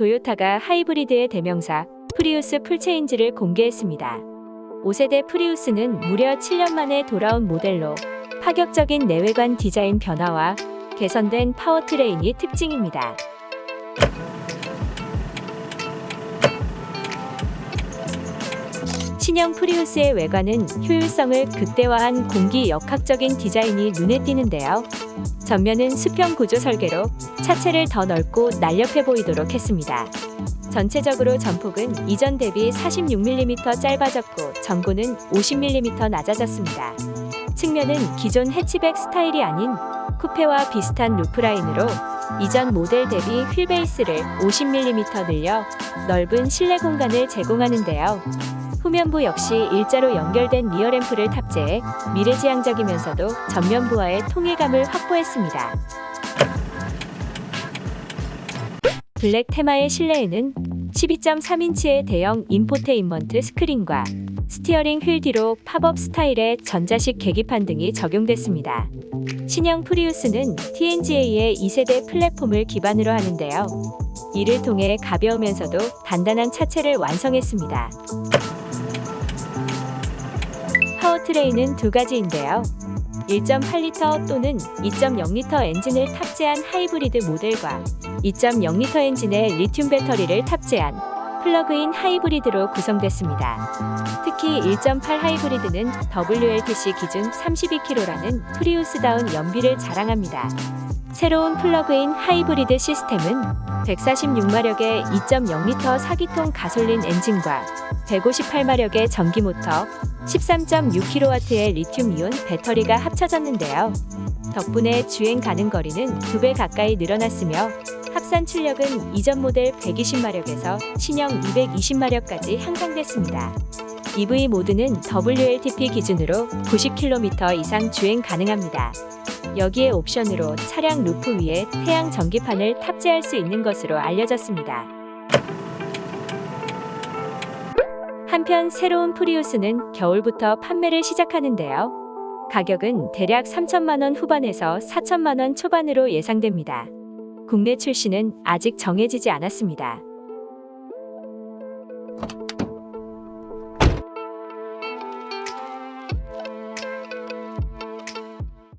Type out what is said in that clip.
도요타가 하이브리드의 대명사 프리우스 풀체인지를 공개했습니다. 5세대 프리우스는 무려 7년 만에 돌아온 모델로 파격적인 내외관 디자인 변화와 개선된 파워트레인이 특징입니다. 신형 프리우스의 외관은 효율성을 극대화한 공기 역학적인 디자인이 눈에 띄는데요. 전면은 수평 구조 설계로 차체를 더 넓고 날렵해 보이도록 했습니다. 전체적으로 전폭은 이전 대비 46mm 짧아졌고 전고는 50mm 낮아졌습니다. 측면은 기존 해치백 스타일이 아닌 쿠페와 비슷한 루프라인으로 이전 모델 대비 휠베이스를 50mm 늘려 넓은 실내 공간을 제공하는데요. 후면부 역시 일자로 연결된 리어 램프를 탑재해 미래지향적이면서도 전면부와의 통일감을 확보했습니다. 블랙 테마의 실내에는 12.3인치의 대형 인포테인먼트 스크린과 스티어링 휠 뒤로 팝업 스타일의 전자식 계기판 등이 적용됐습니다. 신형 프리우스는 TNGA의 2세대 플랫폼을 기반으로 하는데요. 이를 통해 가벼우면서도 단단한 차체를 완성했습니다. 파워 트레인은 두 가지인데요. 1.8리터 또는 2.0리터 엔진을 탑재한 하이브리드 모델과 2.0리터 엔진에 리튬 배터리를 탑재한 플러그인 하이브리드로 구성됐습니다. 특히 1.8 하이브리드는 WLTC 기준 32kg라는 프리우스다운 연비를 자랑합니다. 새로운 플러그인 하이브리드 시스템은 146마력의 2.0리터 4기통 가솔린 엔진과 158마력의 전기 모터, 13.6kW의 리튬이온 배터리가 합쳐졌는데요. 덕분에 주행 가능 거리는 2배 가까이 늘어났으며 합산 출력은 이전 모델 120마력에서 신형 220마력까지 향상됐습니다. EV 모드는 WLTP 기준으로 90km 이상 주행 가능합니다. 여기에 옵션으로 차량 루프 위에 태양 전기판을 탑재할 수 있는 것으로 알려졌습니다. 한편 새로운 프리우스는 겨울부터 판매를 시작하는데요. 가격은 대략 3천만 원 후반에서 4천만 원 초반으로 예상됩니다. 국내 출시는 아직 정해지지 않았습니다.